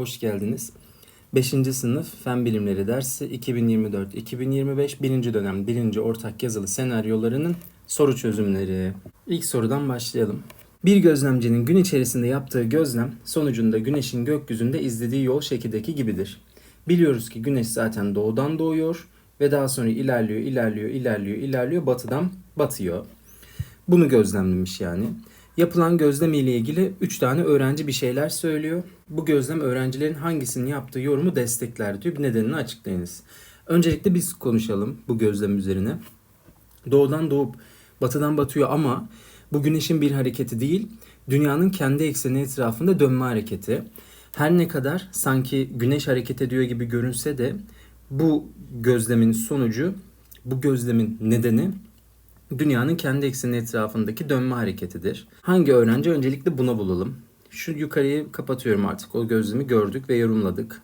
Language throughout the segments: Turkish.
hoş geldiniz. 5. sınıf Fen Bilimleri dersi 2024-2025 birinci dönem birinci ortak yazılı senaryolarının soru çözümleri. İlk sorudan başlayalım. Bir gözlemcinin gün içerisinde yaptığı gözlem sonucunda güneşin gökyüzünde izlediği yol şekildeki gibidir. Biliyoruz ki güneş zaten doğudan doğuyor ve daha sonra ilerliyor, ilerliyor, ilerliyor, ilerliyor, batıdan batıyor. Bunu gözlemlemiş yani. Yapılan gözlem ile ilgili 3 tane öğrenci bir şeyler söylüyor. Bu gözlem öğrencilerin hangisinin yaptığı yorumu destekler diyor. Bir nedenini açıklayınız. Öncelikle biz konuşalım bu gözlem üzerine. Doğudan doğup batıdan batıyor ama bu güneşin bir hareketi değil, dünyanın kendi ekseni etrafında dönme hareketi. Her ne kadar sanki güneş hareket ediyor gibi görünse de bu gözlemin sonucu, bu gözlemin nedeni dünyanın kendi ekseni etrafındaki dönme hareketidir. Hangi öğrenci öncelikle buna bulalım. Şu yukarıyı kapatıyorum artık. O gözlemi gördük ve yorumladık.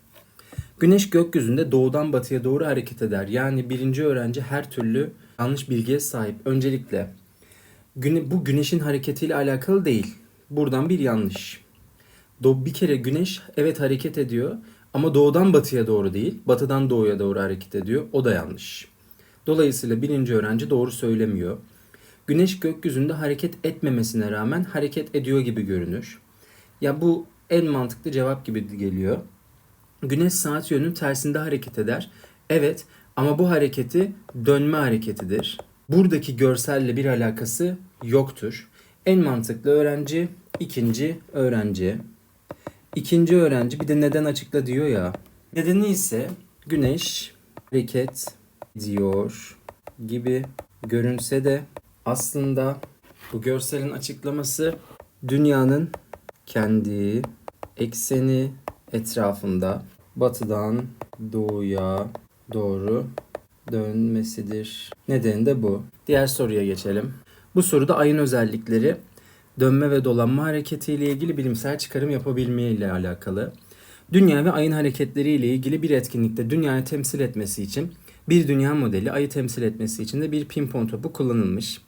Güneş gökyüzünde doğudan batıya doğru hareket eder. Yani birinci öğrenci her türlü yanlış bilgiye sahip. Öncelikle güne, bu güneşin hareketiyle alakalı değil. Buradan bir yanlış. Do bir kere güneş evet hareket ediyor ama doğudan batıya doğru değil, batıdan doğuya doğru hareket ediyor. O da yanlış. Dolayısıyla birinci öğrenci doğru söylemiyor. Güneş gökyüzünde hareket etmemesine rağmen hareket ediyor gibi görünür. Ya bu en mantıklı cevap gibi geliyor. Güneş saat yönünün tersinde hareket eder. Evet ama bu hareketi dönme hareketidir. Buradaki görselle bir alakası yoktur. En mantıklı öğrenci ikinci öğrenci. İkinci öğrenci bir de neden açıkla diyor ya. Nedeni ise güneş hareket diyor gibi görünse de aslında bu görselin açıklaması dünyanın kendi ekseni etrafında batıdan doğuya doğru dönmesidir. Nedeni de bu. Diğer soruya geçelim. Bu soruda ayın özellikleri dönme ve dolanma hareketiyle ilgili bilimsel çıkarım yapabilme ile alakalı. Dünya ve ayın hareketleriyle ilgili bir etkinlikte dünyayı temsil etmesi için bir dünya modeli ayı temsil etmesi için de bir pimpon topu kullanılmış.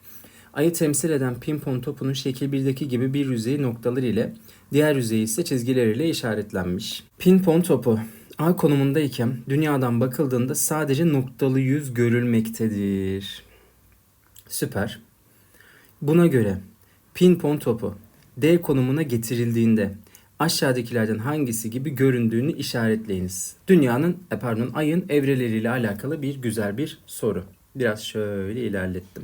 Ayı temsil eden pimpon topunun şekil 1'deki gibi bir yüzeyi noktalar ile diğer yüzeyi ise çizgiler ile işaretlenmiş. Pimpon topu A konumundayken dünyadan bakıldığında sadece noktalı yüz görülmektedir. Süper. Buna göre pimpon topu D konumuna getirildiğinde aşağıdakilerden hangisi gibi göründüğünü işaretleyiniz. Dünyanın, e, pardon, ayın evreleriyle alakalı bir güzel bir soru. Biraz şöyle ilerlettim.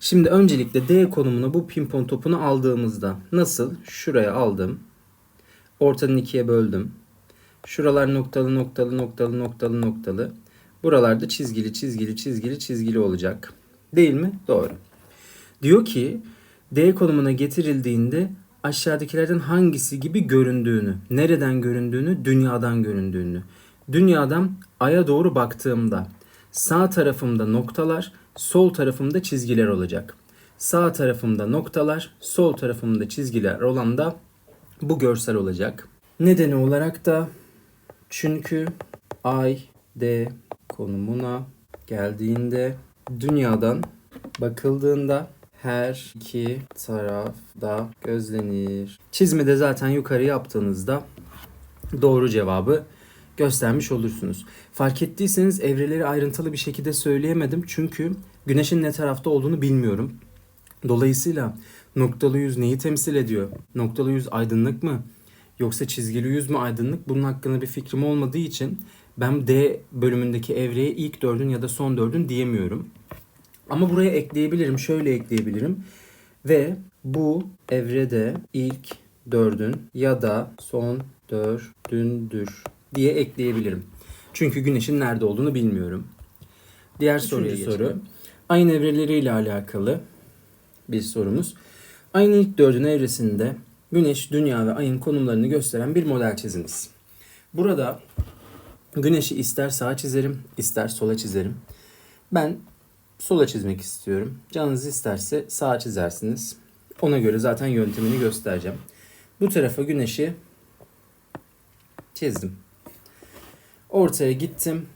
Şimdi öncelikle D konumuna bu pimpon topunu aldığımızda nasıl? Şuraya aldım. Ortadan ikiye böldüm. Şuralar noktalı noktalı noktalı noktalı noktalı. Buralarda çizgili çizgili çizgili çizgili olacak. Değil mi? Doğru. Diyor ki D konumuna getirildiğinde aşağıdakilerden hangisi gibi göründüğünü, nereden göründüğünü, dünyadan göründüğünü. Dünyadan aya doğru baktığımda sağ tarafımda noktalar, sol tarafımda çizgiler olacak. Sağ tarafımda noktalar, sol tarafımda çizgiler olan da bu görsel olacak. Nedeni olarak da çünkü ay D konumuna geldiğinde dünyadan bakıldığında her iki tarafda gözlenir. Çizmede zaten yukarı yaptığınızda doğru cevabı göstermiş olursunuz. Fark ettiyseniz evreleri ayrıntılı bir şekilde söyleyemedim çünkü güneşin ne tarafta olduğunu bilmiyorum. Dolayısıyla noktalı yüz neyi temsil ediyor? Noktalı yüz aydınlık mı? Yoksa çizgili yüz mü aydınlık? Bunun hakkında bir fikrim olmadığı için ben D bölümündeki evreye ilk dördün ya da son dördün diyemiyorum. Ama buraya ekleyebilirim. Şöyle ekleyebilirim. Ve bu evrede ilk dördün ya da son dördündür diye ekleyebilirim. Çünkü güneşin nerede olduğunu bilmiyorum. Diğer soruya soru. Ayın evreleriyle alakalı bir sorumuz. Ayın ilk dördün evresinde Güneş, Dünya ve Ayın konumlarını gösteren bir model çiziniz. Burada Güneşi ister sağa çizerim, ister sola çizerim. Ben sola çizmek istiyorum. Canınız isterse sağa çizersiniz. Ona göre zaten yöntemini göstereceğim. Bu tarafa güneşi çizdim. Ortaya gittim.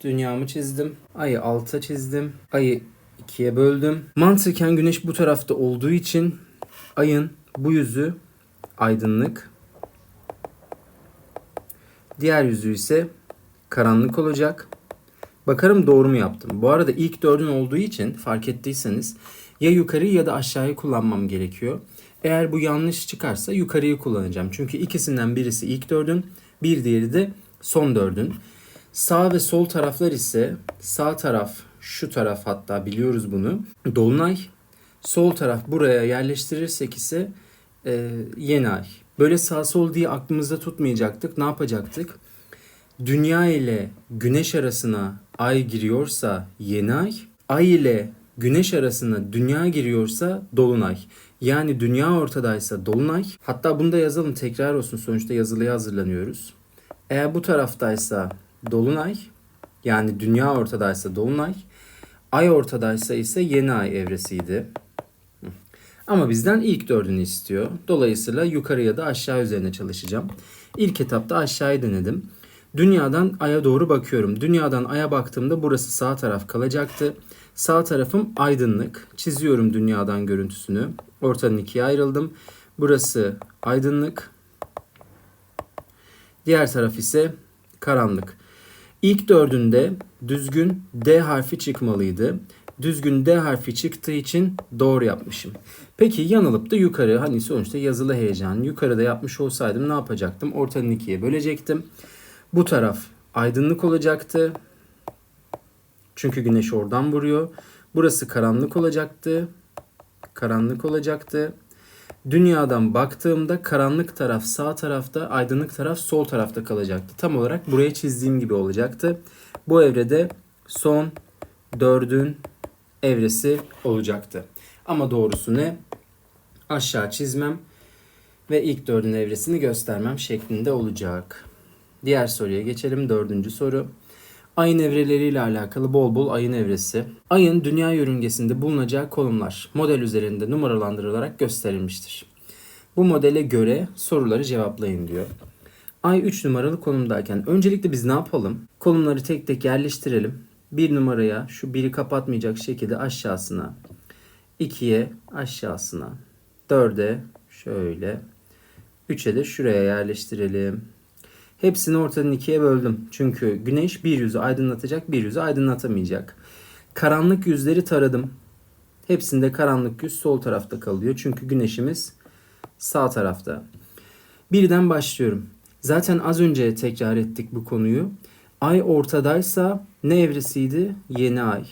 Dünyamı çizdim. Ayı alta çizdim. Ayı ikiye böldüm. Mantıken güneş bu tarafta olduğu için ayın bu yüzü aydınlık. Diğer yüzü ise karanlık olacak. Bakarım doğru mu yaptım. Bu arada ilk dördün olduğu için fark ettiyseniz ya yukarıyı ya da aşağıyı kullanmam gerekiyor. Eğer bu yanlış çıkarsa yukarıyı kullanacağım. Çünkü ikisinden birisi ilk dördün, bir diğeri de son dördün. Sağ ve sol taraflar ise sağ taraf şu taraf hatta biliyoruz bunu. Dolunay. Sol taraf buraya yerleştirirsek ise e, yeni ay. Böyle sağ sol diye aklımızda tutmayacaktık. Ne yapacaktık? Dünya ile güneş arasına ay giriyorsa yeni ay, ay ile güneş arasına dünya giriyorsa dolunay. Yani dünya ortadaysa dolunay. Hatta bunu da yazalım tekrar olsun sonuçta yazılıya hazırlanıyoruz. Eğer bu taraftaysa dolunay yani dünya ortadaysa dolunay. Ay ortadaysa ise yeni ay evresiydi. Ama bizden ilk dördünü istiyor. Dolayısıyla yukarı ya da aşağı üzerine çalışacağım. İlk etapta aşağıyı denedim. Dünyadan aya doğru bakıyorum. Dünyadan aya baktığımda burası sağ taraf kalacaktı. Sağ tarafım aydınlık. Çiziyorum dünyadan görüntüsünü. Ortadan ikiye ayrıldım. Burası aydınlık. Diğer taraf ise karanlık. İlk dördünde düzgün D harfi çıkmalıydı. Düzgün D harfi çıktığı için doğru yapmışım. Peki yanılıp da yukarı hani sonuçta yazılı heyecan yukarıda yapmış olsaydım ne yapacaktım? Ortadan ikiye bölecektim. Bu taraf aydınlık olacaktı. Çünkü güneş oradan vuruyor. Burası karanlık olacaktı. Karanlık olacaktı. Dünyadan baktığımda karanlık taraf sağ tarafta, aydınlık taraf sol tarafta kalacaktı. Tam olarak buraya çizdiğim gibi olacaktı. Bu evrede son dördün evresi olacaktı. Ama doğrusu ne? Aşağı çizmem ve ilk dördün evresini göstermem şeklinde olacak. Diğer soruya geçelim. Dördüncü soru. Ayın evreleriyle alakalı bol bol ayın evresi. Ayın dünya yörüngesinde bulunacağı konumlar model üzerinde numaralandırılarak gösterilmiştir. Bu modele göre soruları cevaplayın diyor. Ay 3 numaralı konumdayken öncelikle biz ne yapalım? Konumları tek tek yerleştirelim. 1 numaraya şu 1'i kapatmayacak şekilde aşağısına, 2'ye aşağısına, 4'e şöyle, 3'e de şuraya yerleştirelim. Hepsini ortadan ikiye böldüm. Çünkü güneş bir yüzü aydınlatacak, bir yüzü aydınlatamayacak. Karanlık yüzleri taradım. Hepsinde karanlık yüz sol tarafta kalıyor. Çünkü güneşimiz sağ tarafta. Birden başlıyorum. Zaten az önce tekrar ettik bu konuyu. Ay ortadaysa ne evresiydi? Yeni ay.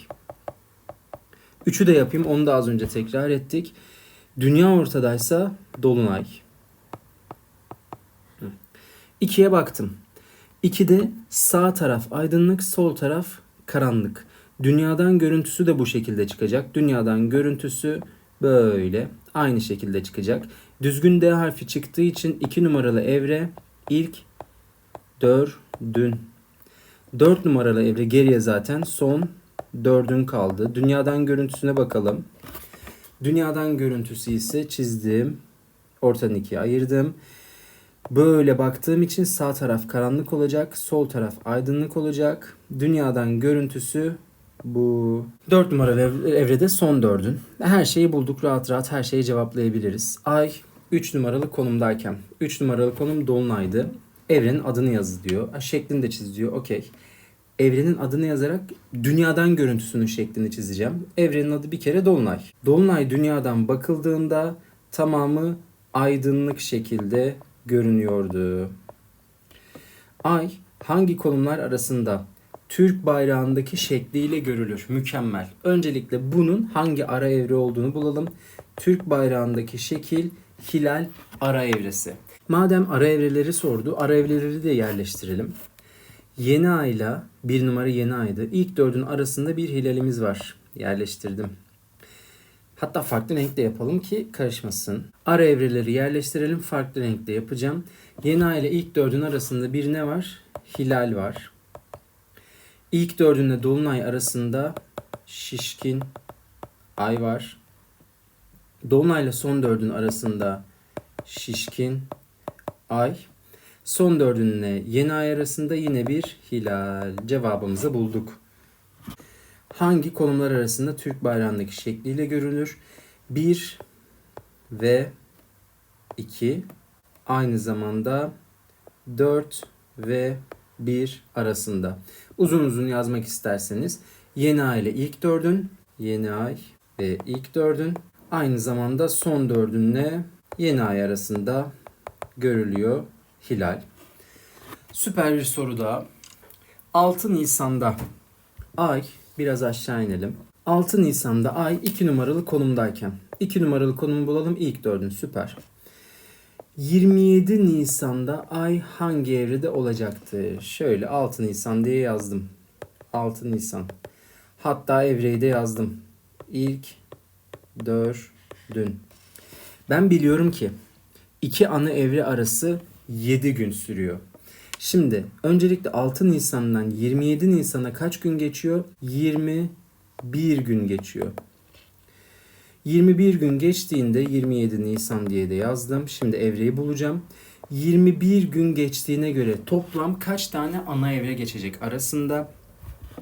Üçü de yapayım. Onu da az önce tekrar ettik. Dünya ortadaysa dolunay. 2'ye baktım. 2'de sağ taraf aydınlık, sol taraf karanlık. Dünyadan görüntüsü de bu şekilde çıkacak. Dünyadan görüntüsü böyle aynı şekilde çıkacak. Düzgün D harfi çıktığı için 2 numaralı evre ilk dördün. 4 numaralı evre geriye zaten son dördün kaldı. Dünyadan görüntüsüne bakalım. Dünyadan görüntüsü ise çizdim. Ortadan ikiye ayırdım. Böyle baktığım için sağ taraf karanlık olacak, sol taraf aydınlık olacak. Dünyadan görüntüsü bu. 4 numaralı evrede son dördün. Her şeyi bulduk rahat rahat her şeyi cevaplayabiliriz. Ay 3 numaralı konumdayken. 3 numaralı konum dolunaydı. Evrenin adını yazı diyor. Şeklini de çiz diyor. Okey. Evrenin adını yazarak dünyadan görüntüsünün şeklini çizeceğim. Evrenin adı bir kere Dolunay. Dolunay dünyadan bakıldığında tamamı aydınlık şekilde görünüyordu. Ay hangi konumlar arasında Türk bayrağındaki şekliyle görülür? Mükemmel. Öncelikle bunun hangi ara evre olduğunu bulalım. Türk bayrağındaki şekil hilal ara evresi. Madem ara evreleri sordu, ara evreleri de yerleştirelim. Yeni ayla bir numara yeni aydı. İlk dördün arasında bir hilalimiz var. Yerleştirdim. Hatta farklı renkte yapalım ki karışmasın. Ara evreleri yerleştirelim. Farklı renkte yapacağım. Yeni ay ile ilk dördün arasında bir ne var? Hilal var. İlk dördünle dolunay arasında şişkin ay var. Dolunay ile son dördün arasında şişkin ay. Son dördünle yeni ay arasında yine bir hilal. Cevabımızı bulduk. Hangi konumlar arasında Türk bayrağındaki şekliyle görünür? 1 ve 2 aynı zamanda 4 ve 1 arasında. Uzun uzun yazmak isterseniz yeni ay ile ilk dördün, yeni ay ve ilk dördün aynı zamanda son dördünle yeni ay arasında görülüyor hilal. Süper bir soru daha. 6 Nisan'da ay biraz aşağı inelim. 6 Nisan'da ay 2 numaralı konumdayken 2 numaralı konumu bulalım ilk dördün süper. 27 Nisan'da ay hangi evrede olacaktı? Şöyle 6 Nisan diye yazdım. 6 Nisan. Hatta evreyi de yazdım. İlk dördün. Ben biliyorum ki iki ana evre arası 7 gün sürüyor. Şimdi öncelikle 6 Nisan'dan 27 Nisan'a kaç gün geçiyor? 21 gün geçiyor. 21 gün geçtiğinde 27 Nisan diye de yazdım. Şimdi evreyi bulacağım. 21 gün geçtiğine göre toplam kaç tane ana evre geçecek arasında?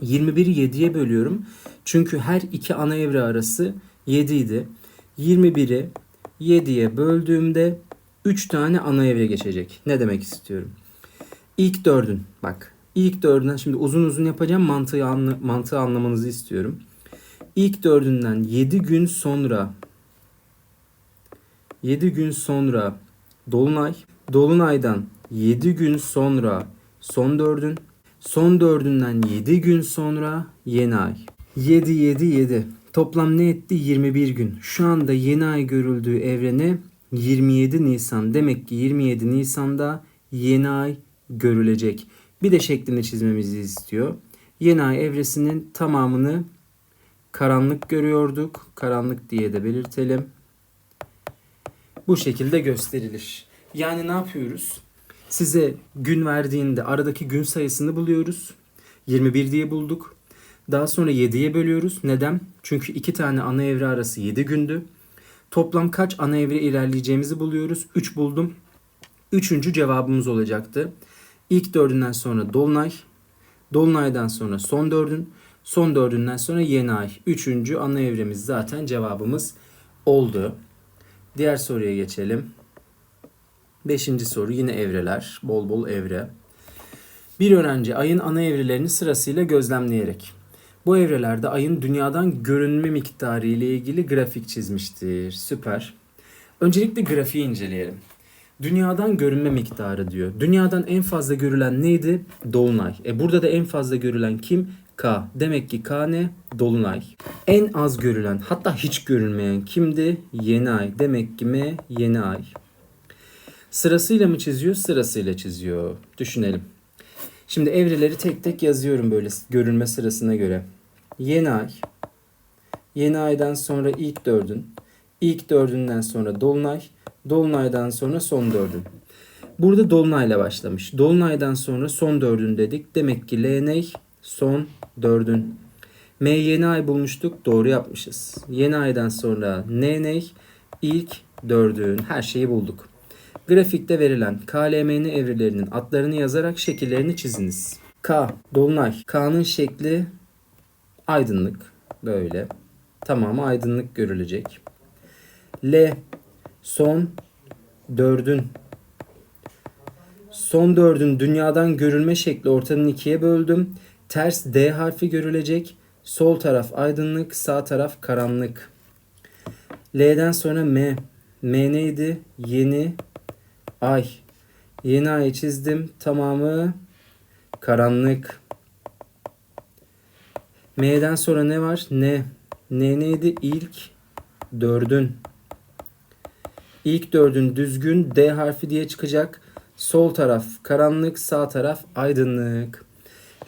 21'i 7'ye bölüyorum. Çünkü her iki ana evre arası 7 idi. 21'i 7'ye böldüğümde 3 tane ana evre geçecek. Ne demek istiyorum? İlk dördün bak. İlk dördünden şimdi uzun uzun yapacağım mantığı, anla, mantığı anlamanızı istiyorum. İlk dördünden 7 gün sonra 7 gün sonra Dolunay. Dolunaydan 7 gün sonra son dördün. Son dördünden 7 gün sonra yeni ay. 7 7 7. Toplam ne etti? 21 gün. Şu anda yeni ay görüldüğü evrene 27 Nisan. Demek ki 27 Nisan'da yeni ay görülecek. Bir de şeklini çizmemizi istiyor. Yeni ay evresinin tamamını karanlık görüyorduk. Karanlık diye de belirtelim. Bu şekilde gösterilir. Yani ne yapıyoruz? Size gün verdiğinde aradaki gün sayısını buluyoruz. 21 diye bulduk. Daha sonra 7'ye bölüyoruz. Neden? Çünkü iki tane ana evre arası 7 gündü. Toplam kaç ana evre ilerleyeceğimizi buluyoruz. 3 buldum. Üçüncü cevabımız olacaktı. İlk dördünden sonra Dolunay. Dolunaydan sonra son dördün. Son dördünden sonra yeni ay. Üçüncü ana evremiz zaten cevabımız oldu. Diğer soruya geçelim. Beşinci soru yine evreler. Bol bol evre. Bir öğrenci ayın ana evrelerini sırasıyla gözlemleyerek bu evrelerde ayın dünyadan görünme miktarı ile ilgili grafik çizmiştir. Süper. Öncelikle grafiği inceleyelim. Dünyadan görünme miktarı diyor. Dünyadan en fazla görülen neydi? Dolunay. E burada da en fazla görülen kim? K. Demek ki K ne? Dolunay. En az görülen hatta hiç görünmeyen kimdi? Yeni ay. Demek ki M yeni ay. Sırasıyla mı çiziyor? Sırasıyla çiziyor. Düşünelim. Şimdi evreleri tek tek yazıyorum böyle görünme sırasına göre. Yeni ay. Yeni aydan sonra ilk dördün. İlk dördünden sonra dolunay. Dolunaydan sonra son dördün. Burada dolunayla başlamış. Dolunaydan sonra son dördün dedik. Demek ki L ney? Son dördün. M yeni ay bulmuştuk. Doğru yapmışız. Yeni aydan sonra N ney? İlk dördün. Her şeyi bulduk. Grafikte verilen KLMN evrelerinin adlarını yazarak şekillerini çiziniz. K, dolunay. K'nın şekli aydınlık. Böyle. Tamamı aydınlık görülecek. L, son dördün. Son dördün dünyadan görülme şekli ortadan ikiye böldüm. Ters D harfi görülecek. Sol taraf aydınlık, sağ taraf karanlık. L'den sonra M. M neydi? Yeni ay. Yeni ayı çizdim. Tamamı karanlık. M'den sonra ne var? Ne? Ne neydi? İlk dördün. İlk dördün düzgün D harfi diye çıkacak. Sol taraf karanlık, sağ taraf aydınlık.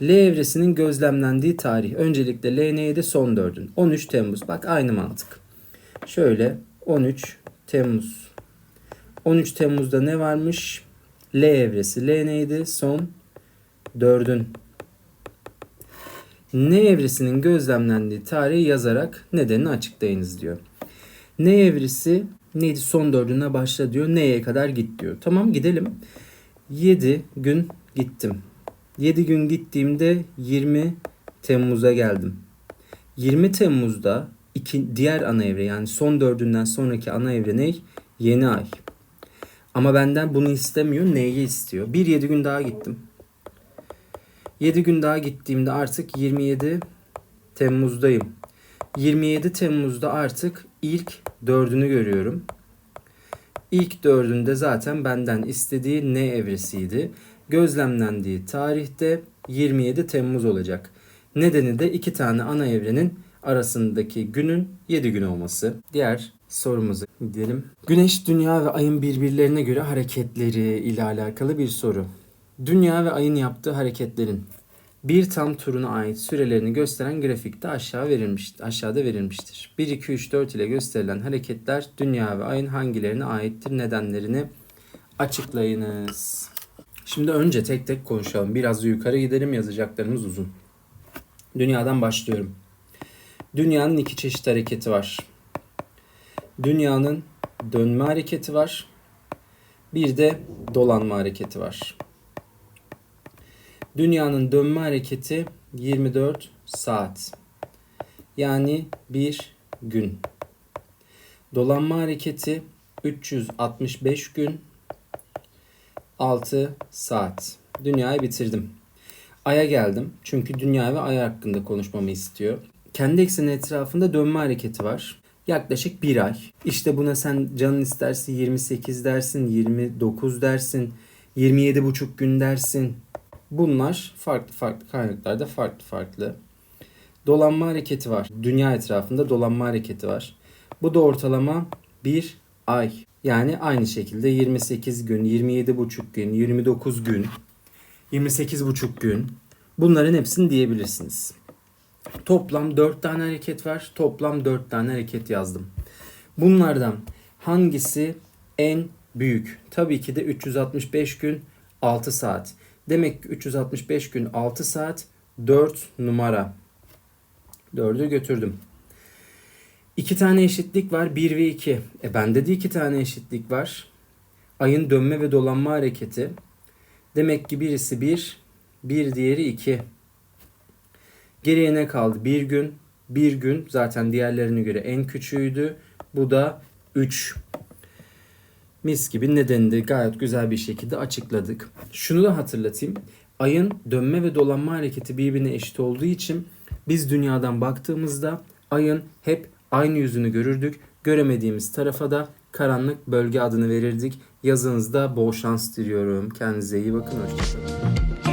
L evresinin gözlemlendiği tarih. Öncelikle L neydi? Son dördün. 13 Temmuz. Bak aynı mantık. Şöyle 13 Temmuz. 13 Temmuz'da ne varmış? L evresi. L neydi? Son dördün. N evresinin gözlemlendiği tarihi yazarak nedenini açıklayınız diyor. N evresi neydi? Son dördüne başla diyor. N'ye kadar git diyor. Tamam gidelim. 7 gün gittim. 7 gün gittiğimde 20 Temmuz'a geldim. 20 Temmuz'da iki, diğer ana evre yani son dördünden sonraki ana evre ne? Yeni ay. Ama benden bunu istemiyor. Neyi istiyor? Bir yedi gün daha gittim. 7 gün daha gittiğimde artık 27 Temmuz'dayım. 27 Temmuz'da artık ilk dördünü görüyorum. İlk dördünde zaten benden istediği ne evresiydi. Gözlemlendiği tarihte 27 Temmuz olacak. Nedeni de iki tane ana evrenin arasındaki günün 7 gün olması. Diğer sorumuza gidelim. Güneş, Dünya ve Ay'ın birbirlerine göre hareketleri ile alakalı bir soru. Dünya ve Ay'ın yaptığı hareketlerin bir tam turuna ait sürelerini gösteren grafikte aşağı verilmiştir. Aşağıda verilmiştir. 1 2 3 4 ile gösterilen hareketler Dünya ve Ay'ın hangilerine aittir? Nedenlerini açıklayınız. Şimdi önce tek tek konuşalım. Biraz yukarı gidelim yazacaklarımız uzun. Dünyadan başlıyorum. Dünyanın iki çeşit hareketi var. Dünyanın dönme hareketi var. Bir de dolanma hareketi var. Dünyanın dönme hareketi 24 saat. Yani bir gün. Dolanma hareketi 365 gün 6 saat. Dünyayı bitirdim. Ay'a geldim. Çünkü dünya ve ay hakkında konuşmamı istiyor. Kendi ekseni etrafında dönme hareketi var. Yaklaşık bir ay. İşte buna sen canın isterse 28 dersin, 29 dersin, 27 buçuk gün dersin. Bunlar farklı farklı kaynaklarda farklı farklı. Dolanma hareketi var. Dünya etrafında dolanma hareketi var. Bu da ortalama bir ay. Yani aynı şekilde 28 gün, 27 buçuk gün, 29 gün, 28 buçuk gün. Bunların hepsini diyebilirsiniz. Toplam 4 tane hareket var. Toplam 4 tane hareket yazdım. Bunlardan hangisi en büyük? Tabii ki de 365 gün 6 saat. Demek ki 365 gün 6 saat 4 numara. 4'ü götürdüm. 2 tane eşitlik var 1 ve 2. E bende de 2 tane eşitlik var. Ayın dönme ve dolanma hareketi. Demek ki birisi 1, bir diğeri 2. Geriye ne kaldı? Bir gün. Bir gün zaten diğerlerine göre en küçüğüydü. Bu da 3. Mis gibi nedenini de gayet güzel bir şekilde açıkladık. Şunu da hatırlatayım. Ayın dönme ve dolanma hareketi birbirine eşit olduğu için biz dünyadan baktığımızda ayın hep aynı yüzünü görürdük. Göremediğimiz tarafa da karanlık bölge adını verirdik. Yazınızda bol şans diliyorum. Kendinize iyi bakın. Hoşçakalın.